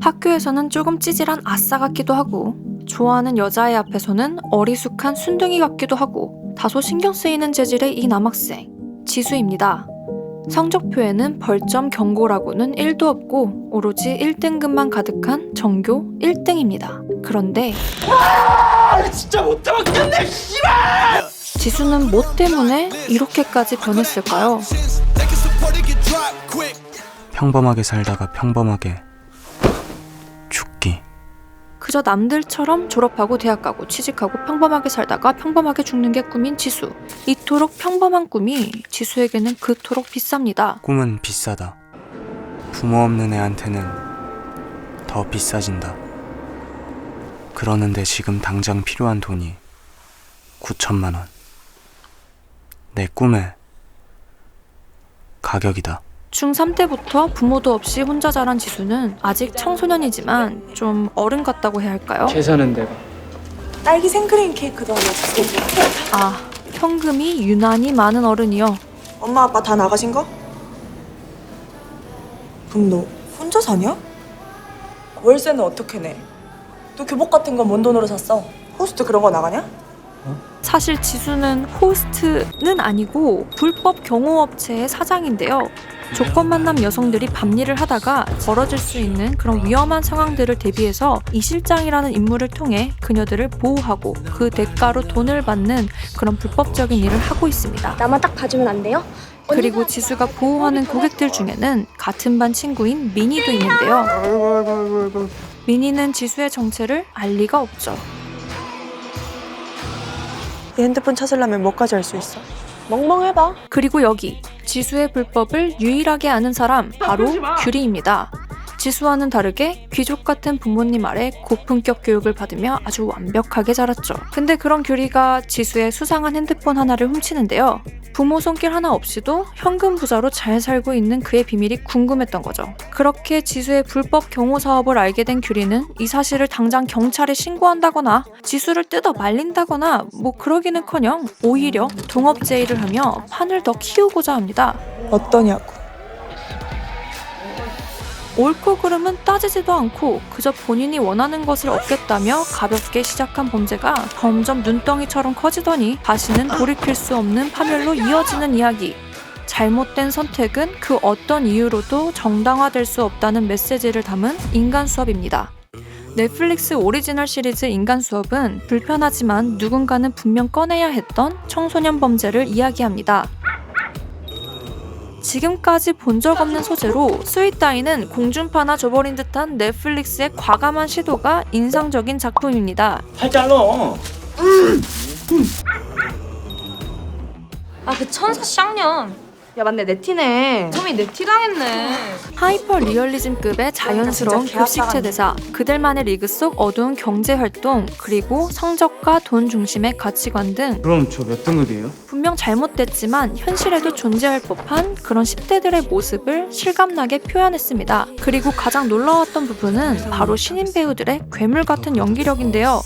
학교에서는 조금 찌질한 아싸 같기도 하고 좋아하는 여자애 앞에서는 어리숙한 순둥이 같기도 하고 다소 신경 쓰이는 재질의 이 남학생 지수입니다. 성적표에는 벌점 경고라고는 1도 없고 오로지 1등급만 가득한 전교 1등입니다. 그런데 아 진짜 못 참았겠네 씨발 지수는 뭐 때문에 이렇게까지 변했을까요? 평범하게 살다가 평범하게. 그저 남들처럼 졸업하고 대학 가고 취직하고 평범하게 살다가 평범하게 죽는 게 꿈인 지수. 이토록 평범한 꿈이 지수에게는 그토록 비쌉니다. 꿈은 비싸다. 부모 없는 애한테는 더 비싸진다. 그러는데 지금 당장 필요한 돈이 9천만 원. 내 꿈의 가격이다. 중3 때부터 부모도 없이 혼자 자란 지수는 아직 청소년이지만 좀 어른 같다고 해야 할까요? 계산은 내가 딸기 생크림 케이크도 하나 주세요. 아, 현금이 유난히 많은 어른이요. 엄마 아빠 다 나가신 거? 그럼 너 혼자 사냐? 월세는 어떻게 내? 너 교복 같은 건 뭔 돈으로 샀어? 호스트 그런 거 나가냐? 사실 지수는 호스트는 아니고 불법 경호업체의 사장인데요. 조건 만남 여성들이 밤일을 하다가 벌어질 수 있는 그런 위험한 상황들을 대비해서 이 실장이라는 인물을 통해 그녀들을 보호하고 그 대가로 돈을 받는 그런 불법적인 일을 하고 있습니다. 나만 딱 봐주면 안 돼요? 그리고 지수가 보호하는 고객들 중에는 같은 반 친구인 미니도 있는데요. 미니는 지수의 정체를 알 리가 없죠. 이 핸드폰 찾으려면 뭐까지 할 수 있어? 멍멍해봐. 그리고 여기 지수의 불법을 유일하게 아는 사람 바로 규리입니다. 지수와는 다르게 귀족 같은 부모님 아래 고품격 교육을 받으며 아주 완벽하게 자랐죠. 근데 그런 규리가 지수의 수상한 핸드폰 하나를 훔치는데요. 부모 손길 하나 없이도 현금 부자로 잘 살고 있는 그의 비밀이 궁금했던 거죠. 그렇게 지수의 불법 경호 사업을 알게 된 규리는 이 사실을 당장 경찰에 신고한다거나 지수를 뜯어 말린다거나 뭐 그러기는커녕 오히려 동업 제의를 하며 판을 더 키우고자 합니다. 어떠냐고. 옳고 그름은 따지지도 않고 그저 본인이 원하는 것을 얻겠다며 가볍게 시작한 범죄가 점점 눈덩이처럼 커지더니 다시는 돌이킬 수 없는 파멸로 이어지는 이야기. 잘못된 선택은 그 어떤 이유로도 정당화될 수 없다는 메시지를 담은 인간 수업입니다. 넷플릭스 오리지널 시리즈 인간 수업은 불편하지만 누군가는 분명 꺼내야 했던 청소년 범죄를 이야기합니다. 지금까지 본 적 없는 소재로 스윗 다이는 공중파나 줘버린 듯한 넷플릭스의 과감한 시도가 인상적인 작품입니다. 팔 잘라 아그 천사 쌍년 야 맞네 네티네 톰이 네티 당했네 하이퍼 리얼리즘급의 자연스러운 급식체 대사, 그들만의 리그 속 어두운 경제 활동, 그리고 성적과 돈 중심의 가치관 등 그럼 저 몇 등급이에요? 분명 잘못됐지만 현실에도 존재할 법한 그런 10대들의 모습을 실감나게 표현했습니다. 그리고 가장 놀라웠던 부분은 바로 신인 배우들의 괴물 같은 연기력인데요.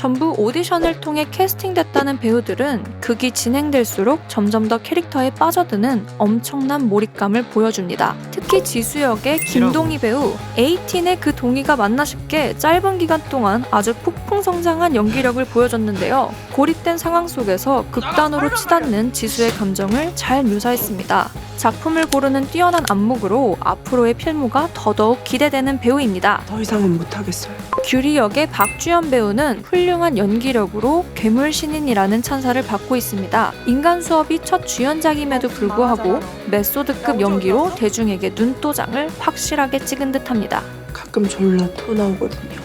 전부 오디션을 통해 캐스팅됐다는 배우들은 극이 진행될수록 점점 더 캐릭터에 빠져드는 엄청난 몰입감을 보여줍니다. 특히 지수 역의 김동희 배우, 에이틴의 그 동희가 맞나 싶게 짧은 기간 동안 아주 폭풍 성장한 연기력을 보여줬는데요. 고립된 상황 속에서 극단으로 치닫는 지수의 감정을 잘 묘사했습니다. 작품을 고르는 뛰어난 안목으로 앞으로의 필모가 더더욱 기대되는 배우입니다. 더 이상은 못하겠어요. 규리 역의 박주연 배우는 훌륭한 연기력으로 괴물 신인이라는 찬사를 받고 있습니다. 인간 수업이 첫 주연작임에도 불구하고 메소드급 연기로 대중에게 눈도장을 확실하게 찍은 듯합니다. 가끔 졸라 토 나오거든요.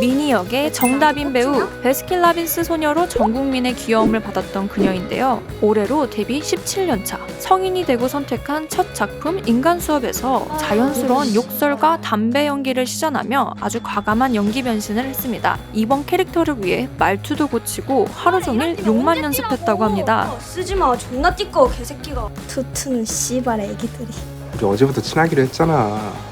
미니 역의 정다빈 배우 베스킨라빈스 소녀로 전 국민의 귀여움을 받았던 그녀인데요. 올해로 데뷔 17년 차 성인이 되고 선택한 첫 작품 인간 수업에서 자연스러운 욕설과 담배 연기를 시전하며 아주 과감한 연기 변신을 했습니다. 이번 캐릭터를 위해 말투도 고치고 하루 종일 욕만 연습했다고 합니다. 쓰지 마 존나 띠꺼 개새끼가 투투는 씨발 애기들이 우리 어제부터 친하기로 했잖아.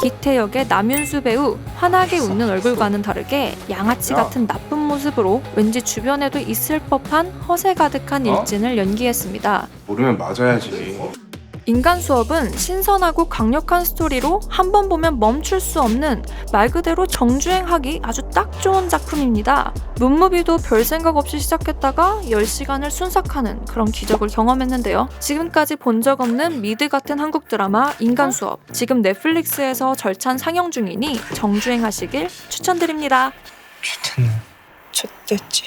기태 역의 남윤수 배우 환하게 웃는 얼굴과는 다르게 양아치 같은 나쁜 모습으로 왠지 주변에도 있을 법한 허세 가득한 일진을 연기했습니다. 모르면 맞아야지. 인간 수업은 신선하고 강력한 스토리로 한 번 보면 멈출 수 없는 말 그대로 정주행하기 아주 딱 좋은 작품입니다. 문무비도 별 생각 없이 시작했다가 10시간을 순삭하는 그런 기적을 경험했는데요. 지금까지 본 적 없는 미드 같은 한국 드라마 인간 수업. 지금 넷플릭스에서 절찬 상영 중이니 정주행하시길 추천드립니다. 뷰티는 좋댔지